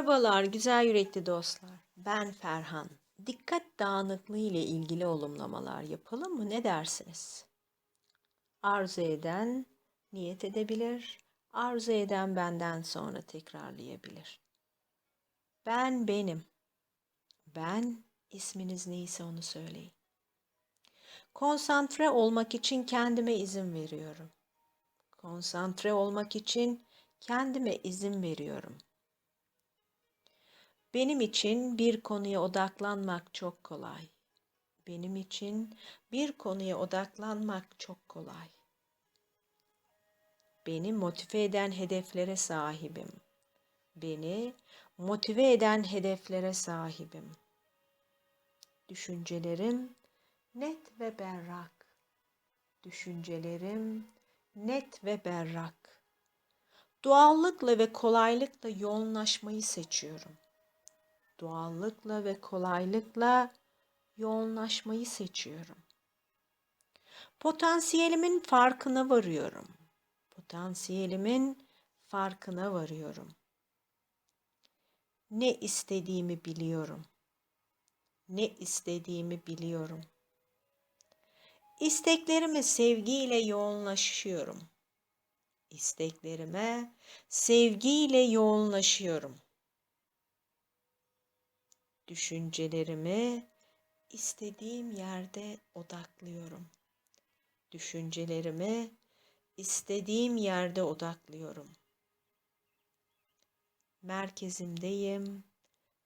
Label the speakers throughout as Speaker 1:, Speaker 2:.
Speaker 1: Merhabalar güzel yürekli dostlar. Ben Ferhan. Dikkat dağınıklığı ile ilgili olumlamalar yapalım mı? Ne dersiniz? Arzu eden niyet edebilir. Arzu eden benden sonra tekrarlayabilir. Ben benim. Ben isminiz neyse onu söyleyin. Konsantre olmak için kendime izin veriyorum. Konsantre olmak için kendime izin veriyorum. Benim için bir konuya odaklanmak çok kolay. Benim için bir konuya odaklanmak çok kolay. Beni motive eden hedeflere sahibim. Beni motive eden hedeflere sahibim. Düşüncelerim net ve berrak. Düşüncelerim net ve berrak. Doğallıkla ve kolaylıkla yoğunlaşmayı seçiyorum. Doğallıkla ve kolaylıkla yoğunlaşmayı seçiyorum. Potansiyelimin farkına varıyorum. Potansiyelimin farkına varıyorum. Ne istediğimi biliyorum. Ne istediğimi biliyorum. İsteklerime sevgiyle yoğunlaşıyorum. İsteklerime sevgiyle yoğunlaşıyorum. Düşüncelerimi istediğim yerde odaklıyorum. Düşüncelerimi istediğim yerde odaklıyorum. Merkezimdeyim,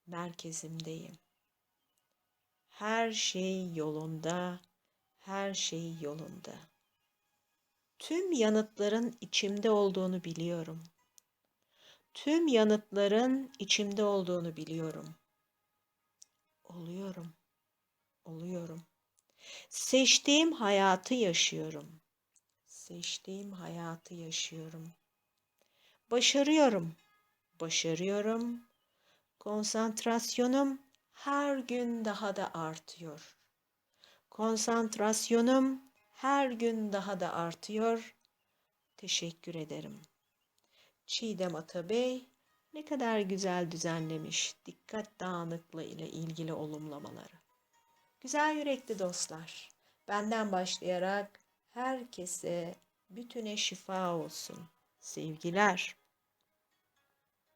Speaker 1: merkezimdeyim. Her şey yolunda, her şey yolunda. Tüm yanıtların içimde olduğunu biliyorum. Tüm yanıtların içimde olduğunu biliyorum. Oluyorum. Oluyorum. Seçtiğim hayatı yaşıyorum. Seçtiğim hayatı yaşıyorum. Başarıyorum. Başarıyorum. Konsantrasyonum her gün daha da artıyor. Konsantrasyonum her gün daha da artıyor. Teşekkür ederim. Çiğdem Atabey ne kadar güzel düzenlemiş dikkat dağınıklığı ile ilgili olumlamaları. Güzel yürekli dostlar, benden başlayarak herkese bütüne şifa olsun. Sevgiler.